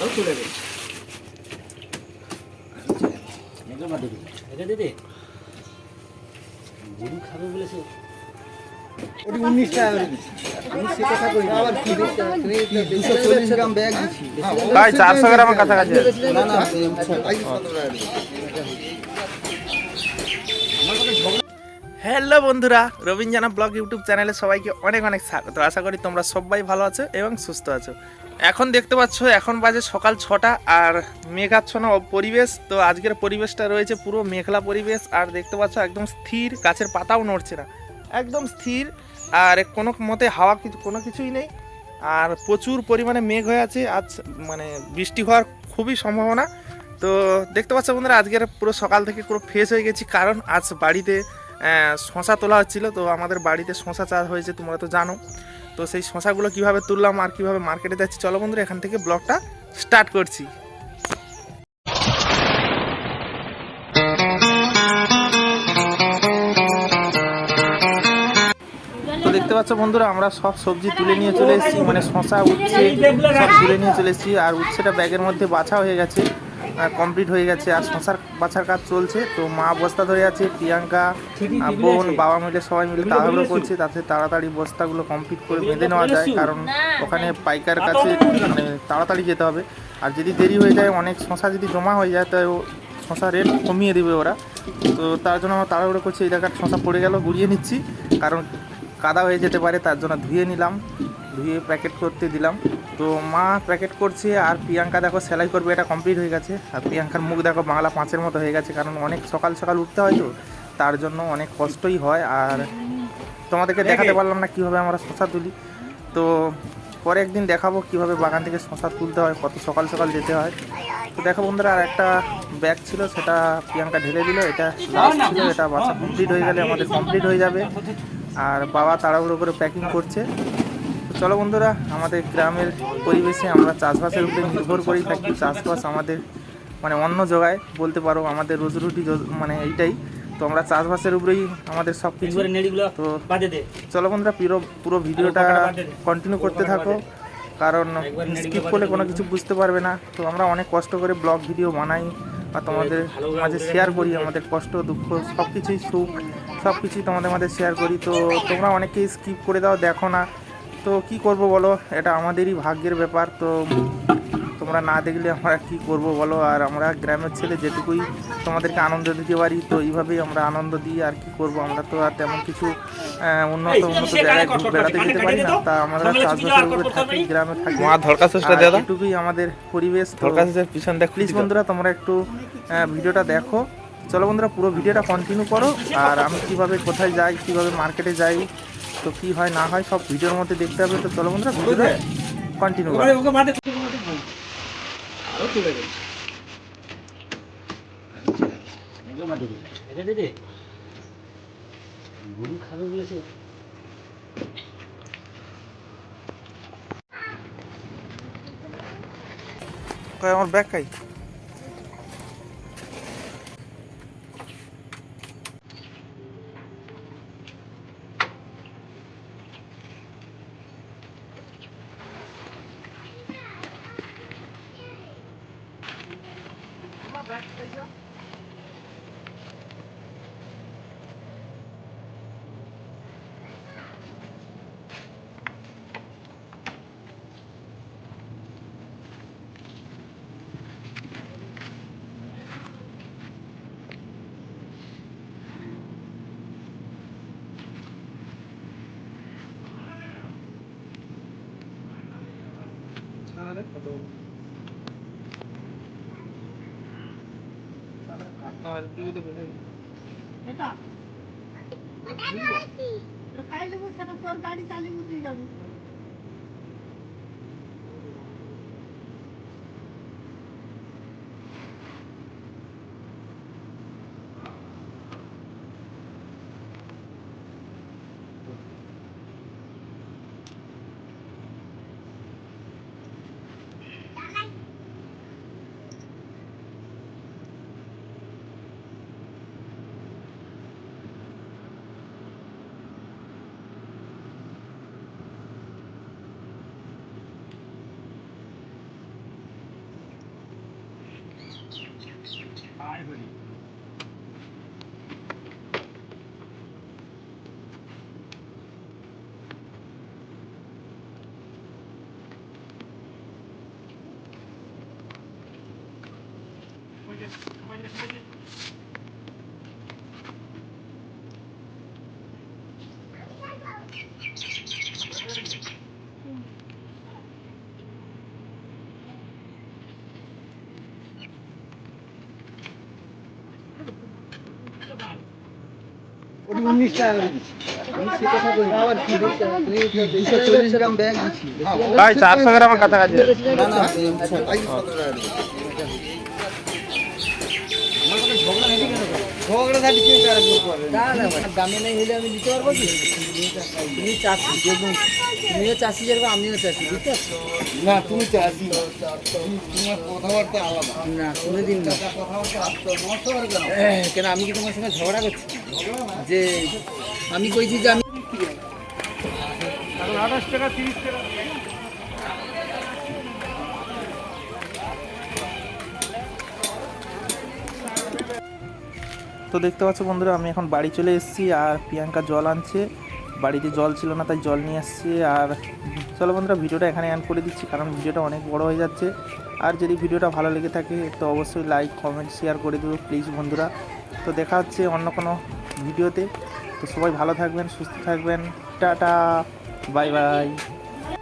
আরও চারশো গেছে এটা দিদি গরু খাবে বলেছে। ওটি উনিশ টাকা করে দিচ্ছি। আমি সে হ্যালো বন্ধুরা রবীন্দ্রনা ব্লগ ইউটিউব চ্যানেলে সবাইকে অনেক অনেক স্বাগত। আশা করি তোমরা সবাই ভালো আছো এবং সুস্থ আছো। এখন দেখতে পাচ্ছ, এখন বাজে সকাল ছটা আর মেঘাচ্ছন্ন পরিবেশ। তো আজকের পরিবেশটা রয়েছে পুরো মেঘলা পরিবেশ আর দেখতে পাচ্ছ, একদম স্থির, গাছের পাতাও নড়ছে না। একদম স্থির আর কোনো মতে হাওয়া কিছু, কোনো কিছুই নেই। আর প্রচুর পরিমাণে মেঘ হয়ে আছে। আজ মানে বৃষ্টি হওয়ার খুবই সম্ভাবনা। তো দেখতে পাচ্ছ বন্ধুরা, আজকের পুরো সকাল থেকে পুরো ফ্রেশ হয়ে গেছি। কারণ আজ বাড়িতে শশা তোলা হচ্ছিল। তো আমাদের বাড়িতে শশা চাষ হয়েছে, তোমরা তো জানো। তো সেই শশাগুলো কীভাবে তুললাম আর কীভাবে মার্কেটে যাচ্ছি, চলো বন্ধুরা, এখান থেকে ব্লগটা স্টার্ট করছি। দেখতে পাচ্ছ বন্ধুরা, আমরা সব সবজি তুলে নিয়ে চলে এসেছি। মানে শশা, উচ্ছে সব তুলে নিয়ে চলে এসেছি। আর উচ্ছেটা ব্যাগের মধ্যে বাছা হয়ে গেছে। কমপ্লিট হয়ে গেছে। আর শশার বাছার কাজ চলছে। তো মা বস্তা ধরে আছে প্রিয়াঙ্কা বোন বাবা মিলে সবাই মিলে তাড়াহুড়ো করছে তাতে তাড়াতাড়ি বস্তাগুলো কমপ্লিট করে বেঁধে নেওয়া যায়। কারণ ওখানে পাইকার কাছে মানে তাড়াতাড়ি যেতে হবে। আর যদি দেরি হয়ে যায় অনেক শশা যদি জমা হয়ে যায় তো শশা রেট কমিয়ে দেবে ওরা। তো তার জন্য আমরা তাড়াহুড়ো করছি। এই জায়গায় শশা পড়ে গেল গুড়িয়ে নিচ্ছি। কারণ কাদা হয়ে যেতে পারে তার জন্য ধুয়ে নিলাম ধুয়ে প্যাকেট করতে দিলাম। তো মা প্যাকেট করছে আর প্রিয়াঙ্কা দেখো সেলাই করবে এটা কমপ্লিট হয়ে গেছে। আর প্রিয়াঙ্কার মুখ দেখো বাংলা পাঁচের মতো হয়ে গেছে কারণ অনেক সকাল সকাল উঠতে হয় তো তার জন্য অনেক কষ্টই হয়। আর তোমাদেরকে দেখাতে পারলাম না কীভাবে আমরা শশা তুলি। তো পরে একদিন দেখাবো কীভাবে বাগান থেকে শশা তুলতে হয় কত সকাল সকাল যেতে হয়। তো দেখো বন্ধুরা আর একটা ব্যাগ ছিল সেটা প্রিয়াঙ্কা ঢেলে দিল এটা লাস্ট ছিল এটা বাচ্চা কমপ্লিট হয়ে গেলে আমাদের কমপ্লিট হয়ে যাবে। আর বাবা তাড়াহুড়ো করে প্যাকিং করছে। তো চলো বন্ধুরা আমাদের গ্রামের পরিবেশে আমরা চাষবাসের উপরে নির্ভর করেই থাকি। চাষবাস আমাদের মানে অন্য জায়গায় বলতে পারো আমাদের রোজরুটি যো- মানে এইটাই। তো আমরা চাষবাসের উপরেই আমাদের সব কিছু তো চলো বন্ধুরা পুরো পুরো ভিডিওটা কন্টিনিউ করতে থাকো। কারণ স্কিপ করলে কোনো কিছু বুঝতে পারবে না। তো আমরা অনেক কষ্ট করে ব্লগ ভিডিও বানাই। বা তোমাদের মাঝে শেয়ার করি আমাদের কষ্ট দুঃখ সব কিছুই সুখ। সব কিছুই তোমাদের মাঝে শেয়ার করি। তো তোমরা অনেকেই স্কিপ করে দাও দেখো না। তো কি করব বলো? এটা আমাদেরই ভাগ্যের ব্যাপার। তো তোমরা না দেখলে আমরা কি করব বলো? আর আমরা গ্রামের ছেলে যেটুকুই তোমাদেরকে আনন্দ দিতে পারি তো এইভাবেই আমরা আনন্দ দিই। আর কি করব? আমরা তো আর তেমন কিছু উন্নত উন্নত জায়গায় বেড়াতে যেতে পারি না। তা আমরা চাষবাসের উপরে থাকি গ্রামে থাকি। এটুকুই আমাদের পরিবেশ পিছন দেখ প্লিজ বন্ধুরা তোমরা একটু ভিডিওটা দেখো। চলো বন্ধুরা পুরো ভিডিওটা কন্টিনিউ করো। আর আমি কীভাবে কোথায় যাই কীভাবে মার্কেটে যাই তো কি হয় না হয় সব ভিডিওর মধ্যে দেখতে হবে। তো চলো বন্ধুরা ভিডিওটা কন্টিনিউ করো। গরু খাবে বলেছে। আমার ব্যাগ খাই Come back, please. 잘했다 너 আর দুই দেবে। এটা। এটা খাইলে বসে তোর গাড়ি চালিয়ে দিয়ে যাবি? ওটি উনিশ টাকা করে দিচ্ছি আমি সে কথা কই আবার কি দুশো চল্লিশ গ্রাম ব্যাগ দিচ্ছি ভাই চারশো গ্রামের কাছাকাছি দামে নেই হলে আমি দিতে পারব কি? তুমি চাষি যেরকম তুমিও চাষি যেরকম আমিও চাষি বুঝতে পারছ না তুমি চাষি। তোমার কথাবার্তা আলাদা। না কোনোদিন না। কেন আমি কি তোমার সঙ্গে ঝগড়া করছি? যে আমি কইছি যে আমি তো দেখতে পাচ্ছ বন্ধুরা, আমি এখন বাড়ি চলে এসেছি আর প্রিয়াঙ্কা জল আনছে। বাড়িতে জল ছিল না, তাই জল নিয়ে আসছে। আর চলো বন্ধুরা, ভিডিওটা এখানে অ্যান্ড করে দিচ্ছি, কারণ ভিডিওটা অনেক বড় হয়ে যাচ্ছে। আর যদি ভিডিওটা ভালো লেগে থাকে, তো অবশ্যই লাইক কমেন্ট শেয়ার করে দেবো প্লিজ বন্ধুরা। তো দেখা হচ্ছে অন্য কোনো ভিডিওতে। তো সবাই ভালো থাকবেন, সুস্থ থাকবেন। Tata bye bye